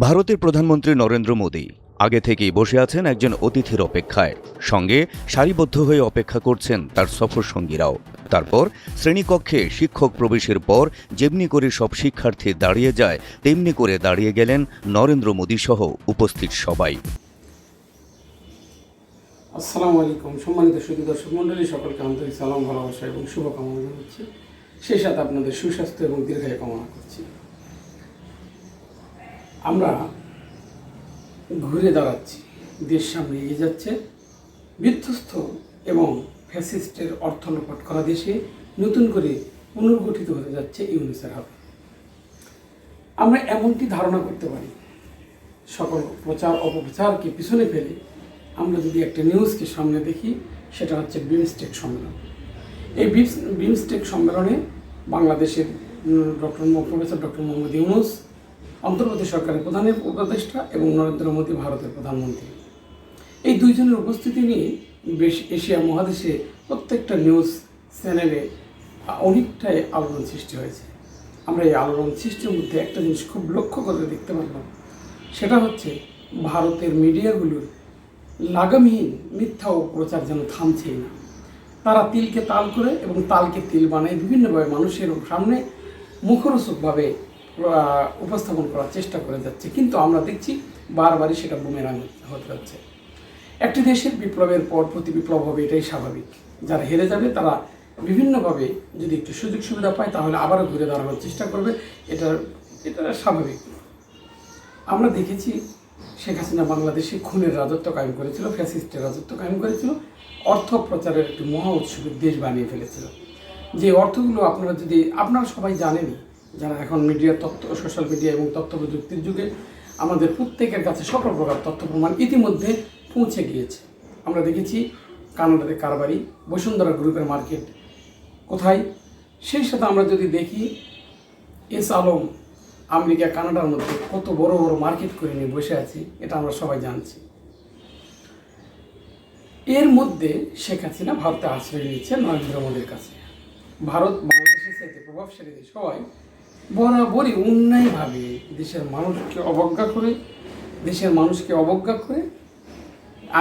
ভারতের প্রধানমন্ত্রী নরেন্দ্র মোদী আগে থেকেই বসে আছেন একজন অতিথির অপেক্ষায়। সঙ্গে সারিবদ্ধ হয়ে অপেক্ষা করছেন তার সফর সঙ্গীরাও। তারপর শ্রেণীকক্ষে শিক্ষক প্রবেশের পর যেমনি করে সব শিক্ষার্থী দাঁড়িয়ে যায়, তেমনি করে দাঁড়িয়ে গেলেন নরেন্দ্র মোদী সহ উপস্থিত সবাই। আসসালামু আলাইকুম। সম্মানিত সুদী দর্শক মণ্ডলী, সকলকে আন্তরিক সালাম, ভালোবাসা এবং শুভকামনা জানাচ্ছি। সেই সাথে আপনাদের সুস্বাস্থ্য এবং দীর্ঘায়ু কামনা করছি। আমরা ঘুরে দাঁড়াচ্ছি। দেশ সামনে এগিয়ে যাচ্ছে। বিধ্বস্ত এবং ফ্যাসিস্টের অর্থ লোপাট করা দেশে নতুন করে পুনর্গঠিত হতে যাচ্ছে ইউনিসের হাতে। আমরা এমনটি ধারণা করতে পারি। সকল প্রচার অপপ্রচারকে পিছনে ফেলে আমরা যদি একটা নিউজকে সামনে দেখি, সেটা হচ্ছে বিমস্টেক সম্মেলন। এই বিমস্টেক সম্মেলনে বাংলাদেশের doctor professor doctor Mohammad Yunus অন্তর্বর্তী সরকারের প্রধানের উপদেষ্টা এবং নরেন্দ্র মোদী ভারতের প্রধানমন্ত্রী। এই দুইজনের উপস্থিতি নিয়ে বেশ এশিয়া মহাদেশে প্রত্যেকটা নিউজ চ্যানেলে অনেকটাই আলোড়ন সৃষ্টি হয়েছে। আমরা এই আলোড়ন সৃষ্টির মধ্যে একটা জিনিস খুব লক্ষ্য করে দেখতে পারলাম। সেটা হচ্ছে ভারতের মিডিয়াগুলোর লাগামহীন মিথ্যা ও প্রচার যেন থামছেই না। তারা তিলকে তাল করে এবং তালকে তিল বানায় বিভিন্নভাবে মানুষের সামনে মুখরোচকভাবে উপস্থাপন করার চেষ্টা করে যাচ্ছে। কিন্তু আমরা দেখছি বারবারই সেটা বুমেরাং হতে যাচ্ছে। একটি দেশের বিপ্লবের পর প্রতি বিপ্লব হবে এটাই স্বাভাবিক। যারা হেরে যাবে, তারা বিভিন্নভাবে যদি একটু সুযোগ সুবিধা পায়, তাহলে আবারও ঘুরে দাঁড়ানোর চেষ্টা করবে। এটা এটা স্বাভাবিক। আমরা দেখেছি শেখ হাসিনা বাংলাদেশে খুনের রাজত্ব কায়েম করেছিল, ফ্যাসিস্টের রাজত্ব কায়েম করেছিল, অর্থ প্রচারের একটি মহা উৎসবের দেশ বানিয়ে ফেলেছিল। যে অর্থগুলো আপনারা যদি, আপনারা সবাই জানেনই যারা এখন মিডিয়া তথ্য সোশ্যাল মিডিয়া এবং তথ্য প্রযুক্তির যুগে আমাদের প্রত্যেকের কাছে সকল প্রকার তথ্য প্রমাণ ইতিমধ্যে পৌঁছে গিয়েছে। আমরা দেখেছি কানাডাতে কারবারি, বসুন্ধরা গ্রুপের মার্কেট কোথায়? সেই সাথে আমরা যদি দেখি, এস আলম আমেরিকা, কানাডার মধ্যে কত বড় বড় মার্কেট করে নিয়ে বসে আছি, এটা আমরা সবাই জানছি। এর মধ্যে শেখ হাসিনা ভারতে আশ্রয় নিচ্ছে নরেন্দ্র মোদীর কাছে। ভারত, বাংলাদেশের সাথে প্রভাবশালী দেশ হওয়ায় বরাবরই অন্যায়ভাবে দেশের মানুষকে অবজ্ঞা করে, দেশের মানুষকে অবজ্ঞা করে,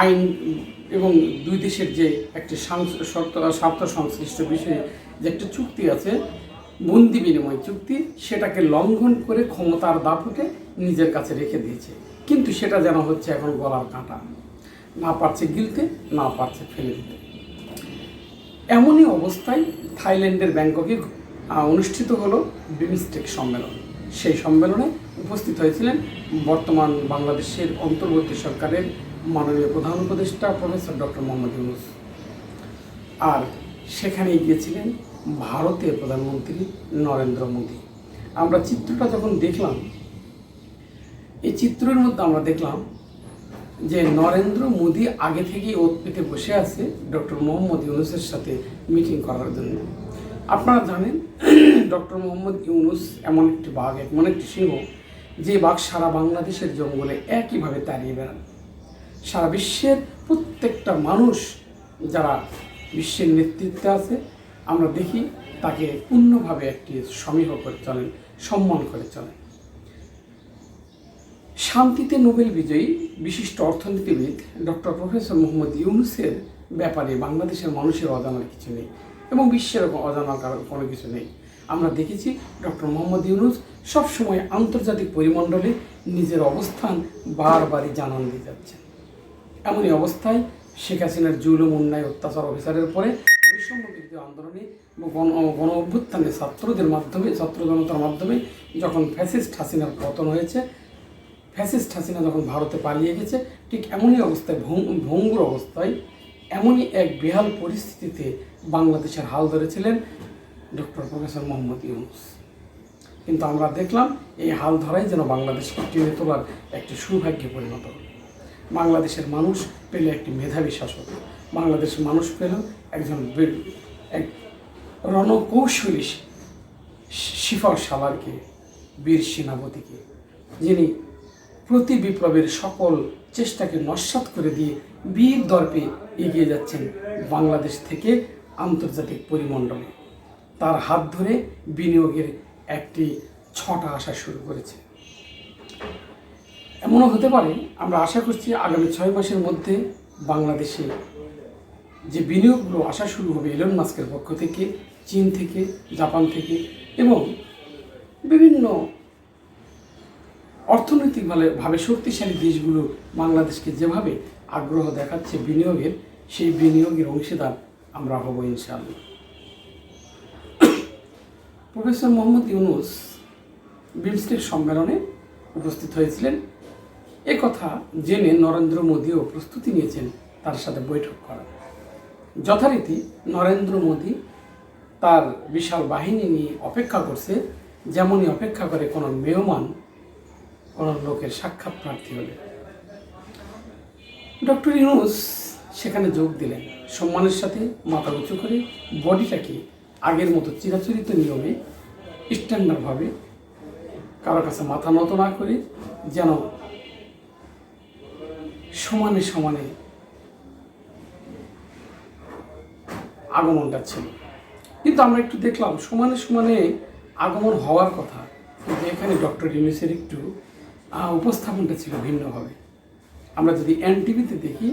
আইন এবং দুই দেশের যে একটি স্বার্থ সংশ্লিষ্ট বিষয়ে যে একটা চুক্তি আছে, বন্দি বিনিময় চুক্তি, সেটাকে লঙ্ঘন করে ক্ষমতার দাপটে নিজের কাছে রেখে দিয়েছে। কিন্তু সেটা যেন হচ্ছে এখন গলার কাঁটা। না পারছে গিলতে, না পারছে ফেলে দিতে। এমনই অবস্থায় থাইল্যান্ডের ব্যাংককে অনুষ্ঠিত হলো বিমস্টেক সম্মেলন। সেই সম্মেলনে উপস্থিত হয়েছিলেন বর্তমান বাংলাদেশের অন্তর্বর্তী সরকারের মাননীয় প্রধান উপদেষ্টা প্রফেসর ডক্টর মোহাম্মদ ইউনুস। আর সেখানে গিয়েছিলেন ভারতের প্রধানমন্ত্রী নরেন্দ্র মোদী। আমরা চিত্রটা যখন দেখলাম, এই চিত্রের মধ্যে আমরা দেখলাম যে নরেন্দ্র মোদী আগে থেকেই ওত বসে আছে ডক্টর মোহাম্মদ ইউনুসের সাথে মিটিং করার জন্য। আপনারা জানেন ডক্টর মোহাম্মদ ইউনুস এমন একটি বাঘ, এমন একটি সিংহ, যে বাঘ সারা বাংলাদেশের জঙ্গলে একইভাবে তাড়িয়ে বেড়ান। সারা বিশ্বের প্রত্যেকটা মানুষ যারা বিশ্বের নেতৃত্বে আছে, আমরা দেখি তাকে পূর্ণভাবে একটি সমীহ করে চলেন, সম্মান করে চলেন। শান্তিতে নোবেল বিজয়ী বিশিষ্ট অর্থনীতিবিদ ডক্টর প্রফেসর মোহাম্মদ ইউনুসের ব্যাপারে বাংলাদেশের মানুষের অজানার কিছু নেই এবং বিশ্বের অজানার কোনো কিছু নেই। আমরা দেখেছি ডক্টর মোহাম্মদ ইউনুস সবসময় আন্তর্জাতিক পরিমণ্ডলে নিজের অবস্থান বারবারই জানান দিয়ে যাচ্ছেন। এমনই অবস্থায় শেখ হাসিনার জুলুম, অন্যায়, অত্যাচার অফিসারের পরে বৈষম্য আন্দোলনে গণ গণ অভ্যুত্থানে ছাত্রদের মাধ্যমে, ছাত্র জনতার মাধ্যমে যখন ফ্যাসিস্ট হাসিনার পতন হয়েছে, ফ্যাসিস্ট হাসিনা যখন ভারতে পালিয়ে গেছে, ঠিক এমনই অবস্থায় ভঙ্গ- ভঙ্গুর অবস্থায়, এমনই এক বেহাল পরিস্থিতিতে বাংলাদেশের হাল ধরেছিলেন ডক্টর প্রফেসর মোহাম্মদ ইউনুস। কিন্তু আমরা দেখলাম এই হাল ধরাই যেন বাংলাদেশকে টেনে তোলার একটি সৌভাগ্যে পরিণত। বাংলাদেশের মানুষ পেল একটি মেধাবী শাসক। বাংলাদেশের মানুষ পেল একজন এক রণকৌশলী শিফর সালারকে বীর সেনাপতিকে, যিনি প্রতি বিপ্লবের সকল চেষ্টাকে নস্বাত করে দিয়ে বীর দর্পে এগিয়ে যাচ্ছেন বাংলাদেশ থেকে আন্তর্জাতিক পরিমণ্ডলে। তার হাত ধরে বিনিয়োগের একটি ছটা আসা শুরু করেছে। এমনও হতে পারে, আমরা আশা করছি আগামী ছয় মাসের মধ্যে বাংলাদেশে যে বিনিয়োগগুলো আসা শুরু হবে এলন মাস্কের পক্ষ থেকে, চীন থেকে, জাপান থেকে এবং বিভিন্ন অর্থনৈতিকভাবে ভাবে শক্তিশালী দেশগুলো বাংলাদেশকে যেভাবে আগ্রহ দেখাচ্ছে বিনিয়োগের, সেই বিনিয়োগের অংশীদার আমরা হব ইনশাআল্লাহ। প্রফেসর মোহাম্মদ ইউনুস বিমস্টেক সম্মেলনে উপস্থিত হয়েছিলেন। এ কথা জেনে নরেন্দ্র মোদীও প্রস্তুতি নিয়েছেন তার সাথে বৈঠক করার। যথারীতি নরেন্দ্র মোদী তার বিশাল বাহিনী নিয়ে অপেক্ষা করছে, যেমনই অপেক্ষা করে কোনো মেয়মান, কোনো লোকের সাক্ষাৎ প্রার্থী হলে। ডক্টর ইউনুস সেখানে যোগ দিলেন। সম্মানের সাথে মাথা উঁচু করে বডিটাকে আগের মতো চিরাচরিত নিয়মে স্ট্যান্ডার্ডভাবে কারও কাছে মাথা নত না করে যেন সমানে সমানে আগমনটা ছিল। কিন্তু আমরা একটু দেখলাম, সমানে সমানে আগমন হওয়ার কথা, কিন্তু এখানে ডক্টর ইউনুসের একটু উপস্থাপনটা ছিল ভিন্নভাবে। আমরা যদি এনটিভিতে দেখি,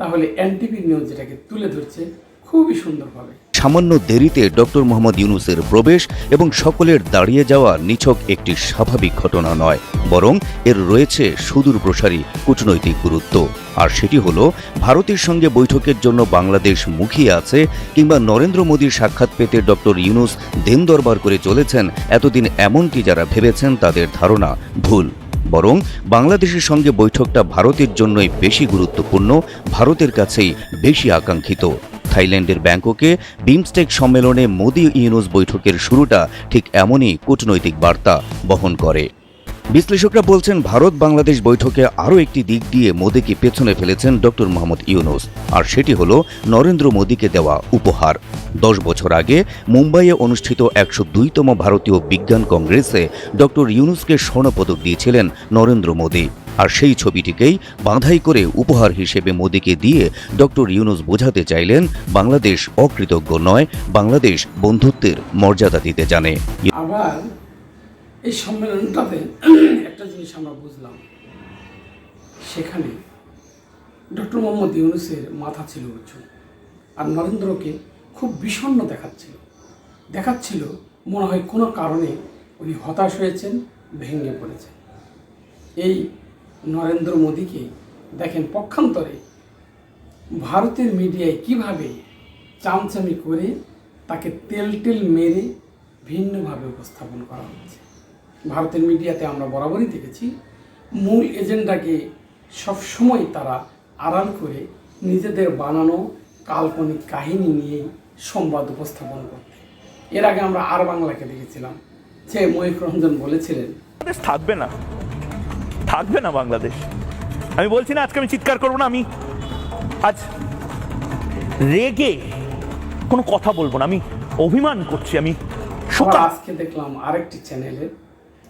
তাহলে এনটিভির নিউজ যেটাকে তুলে ধরছে, খুবই সুন্দরভাবে। সামান্য দেরিতে ডক্টর মোহাম্মদ ইউনুসের প্রবেশ এবং সকলের দাঁড়িয়ে যাওয়া নিছক একটি স্বাভাবিক ঘটনা নয়, বরং এর রয়েছে সুদূর প্রসারী কূটনৈতিক গুরুত্ব। আর সেটি হল, ভারতের সঙ্গে বৈঠকের জন্য বাংলাদেশ মুখিয়ে আছে কিংবা নরেন্দ্র মোদীর সাক্ষাৎ পেতে ডক্টর ইউনুস দেন দরবার করে চলেছেন এতদিন এমনটি যারা ভেবেছেন তাদের ধারণা ভুল। বরং বাংলাদেশের সঙ্গে বৈঠকটা ভারতের জন্যই বেশি গুরুত্বপূর্ণ, ভারতের কাছেই বেশি আকাঙ্ক্ষিত। থাইল্যান্ডের ব্যাংককে বিমস্টেক সম্মেলনে মোদি ইউনুস বৈঠকের শুরুটা ঠিক এমনই কূটনৈতিক বার্তা বহন করে। বিশ্লেষকরা বলছেন ভারত বাংলাদেশ বৈঠকে আরও একটি দিক দিয়ে মোদীকে পেছনে ফেলেছেন ডক্টর মোহাম্মদ ইউনুস। আর সেটি হল, নরেন্দ্র মোদীকে দেওয়া উপহার। দশ বছর আগে মুম্বাইয়ে অনুষ্ঠিত একশো দুইতম ভারতীয় বিজ্ঞান কংগ্রেসে ডক্টর ইউনুসকে স্বর্ণপদক দিয়েছিলেন নরেন্দ্র মোদী। আর সেই ছবিটিকেই বাঁধাই করে উপহার হিসেবে মোদীকে দিয়ে ডক্টর ইউনুস বোঝাতে চাইলেন বাংলাদেশ অকৃতজ্ঞ নয়, বাংলাদেশ বন্ধুত্বের মর্যাদা দিতে জানে। আবার এই সম্মেলনটাতে একটা জিনিস আমরা বুঝলাম। সেখানে ডক্টর মোহাম্মদ ইউনুসের মাথা ছিল উঁচু আর নরেন্দ্রকে খুব বিষণ্ণ দেখাচ্ছিল। দেখাচ্ছিল মনে হয় কোনো কারণে উনি হতাশ হয়েছেন, ভেঙে পড়েছেন। এই নরেন্দ্র মোদীকে দেখেন পক্ষান্তরে ভারতের মিডিয়ায় কীভাবে চামচামি করে তাকে তেল টেল মেরে ভিন্নভাবে উপস্থাপন করা হচ্ছে। ভারতের মিডিয়াতে আমরা বরাবরই দেখেছি, মূল এজেন্ডাকে সবসময় তারা আড়াল করে নিজেদের বানানো কাল্পনিক কাহিনী নিয়ে সংবাদ উপস্থাপন করতে। এর আগে আমরা আর বাংলাকে দেখেছিলাম, যে ময়ূক রঞ্জন বলেছিলেন থাকবে না। থাকবে না বাংলাদেশ। আমি বলছি না, আজকে আমি চিৎকার করব না, আমি আজ রেগে কোনো কথা বলব না, আমি অভিমান করছি, আমি আজকে দেখলাম আরেকটি চ্যানেলের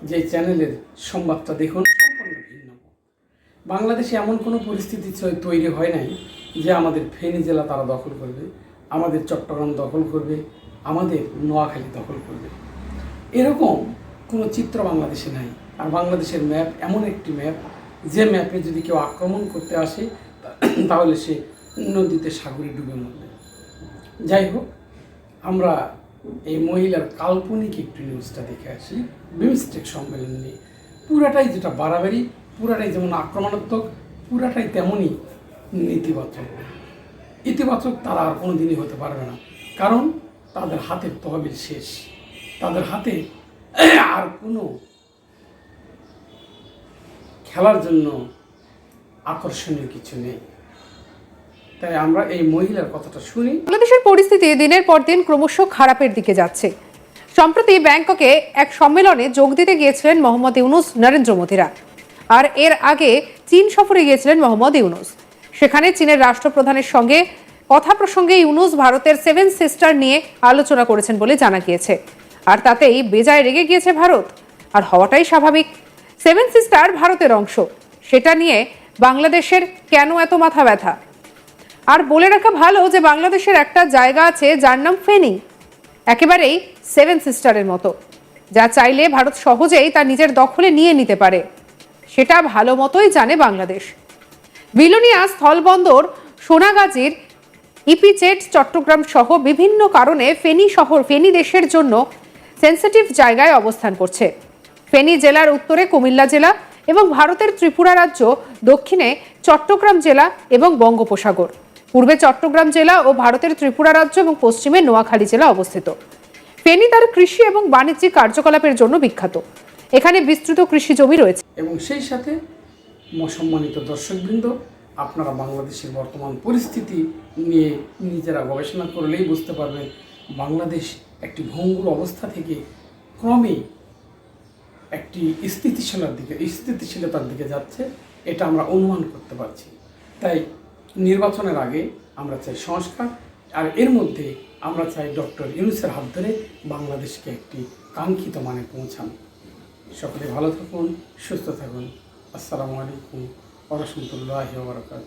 যে চ্যানেলের সংবাদটা দেখুন ভিন্ন। বাংলাদেশে এমন কোনো পরিস্থিতি তৈরি হয় নাই যে আমাদের ফেনী জেলা তারা দখল করবে, আমাদের চট্টগ্রাম দখল করবে, আমাদের নোয়াখালী দখল করবে। এরকম কোনো চিত্র বাংলাদেশে নাই। আর বাংলাদেশের ম্যাপ এমন একটি ম্যাপ যে ম্যাপে যদি কেউ আক্রমণ করতে আসে তাহলে সে নদীতে সাগরে ডুবে মরবে। যাই হোক, আমরা এই মহিলার কাল্পনিক একটি নিউজটা দেখে আসি। বিমস্টেক সম্মেলন নিয়ে। পুরাটাই যেটা বাড়াবাড়ি, পুরাটাই যেমন আক্রমণাত্মক, পুরাটাই তেমনই নেতিবাচক। ইতিবাচক তারা আর কোনো দিনই হতে পারবে না। কারণ তাদের হাতের তহবিল শেষ। তাদের হাতে আর কোনো খেলার জন্য আকর্ষণীয় কিছু নেই। তাই আমরা এই মহিলার কথাটা শুনি। বাংলাদেশের পরিস্থিতি দিনের পর দিন ক্রমশ খারাপের দিকে যাচ্ছে। সম্প্রতি ব্যাংককে এক সম্মেলনে যোগ দিতে গিয়েছিলেন মোহাম্মদ ইউনুস, নরেন্দ্র মোদিরা। আর এর আগে চীন সফরে গিয়েছিলেন মোহাম্মদ ইউনুস। সেখানে চীনের রাষ্ট্রপ্রধানের সঙ্গে কথা প্রসঙ্গে ইউনুস ভারতের সেভেন সিস্টার নিয়ে আলোচনা করেছেন বলে জানা গিয়েছে। আর তাতেই বেজায় রেগে গিয়েছে ভারত। আর হওয়াটাই স্বাভাবিক। সেভেন সিস্টার ভারতের অংশ। সেটা নিয়ে বাংলাদেশের কেন এত মাথা ব্যথা? আর বলে রাখা ভালো যে বাংলাদেশের একটা জায়গা আছে যার নাম ফেনী। একেবারেই সেভেন সিস্টারের মতো। যা চাইলে ভারত সহজেই তা নিজের দখলে নিয়ে নিতে পারে। সেটা ভালো মতোই জানে বাংলাদেশ। বিলোনিয়া স্থলবন্দর, সোনাগাজীর, ইপিজেড, চট্টগ্রাম সহ বিভিন্ন কারণে ফেনী শহর, ফেনী দেশের জন্য সেন্সিটিভ জায়গায় অবস্থান করছে। ফেনী জেলার উত্তরে কুমিল্লা জেলা এবং ভারতের ত্রিপুরা রাজ্য, দক্ষিণে চট্টগ্রাম জেলা এবং বঙ্গোপসাগর। পূর্বে চট্টগ্রাম জেলা ও ভারতের ত্রিপুরা রাজ্য এবং পশ্চিমে নোয়াখালী জেলা অবস্থিত। ফেনী তার কৃষি এবং বাণিজ্যিক কার্যকলাপের জন্য বিখ্যাত। এখানে বিস্তৃত কৃষি জমি রয়েছে। এবং সেই সাথে সম্মানিত দর্শকবৃন্দ, আপনারা বাংলাদেশের বর্তমান পরিস্থিতি নিয়ে নিজেরা গবেষণা করলেই বুঝতে পারবেন, বাংলাদেশ একটি ভঙ্গুর অবস্থা থেকে ক্রমেই একটি স্থিতিশীলার দিকে, স্থিতিশীলতার দিকে যাচ্ছে, এটা আমরা অনুমান করতে পারছি। তাই নির্বাচনের আগে আমরা চাই সংস্কার, আর এর মধ্যে আমরা চাই ডক্টর ইউনুসের হাত ধরে বাংলাদেশকে একটি কাঙ্ক্ষিত মানে পৌঁছান। সকলে ভালো থাকুন, সুস্থ থাকুন। আসসালামু আলাইকুম ওরহমতুল্লাহ বারকাত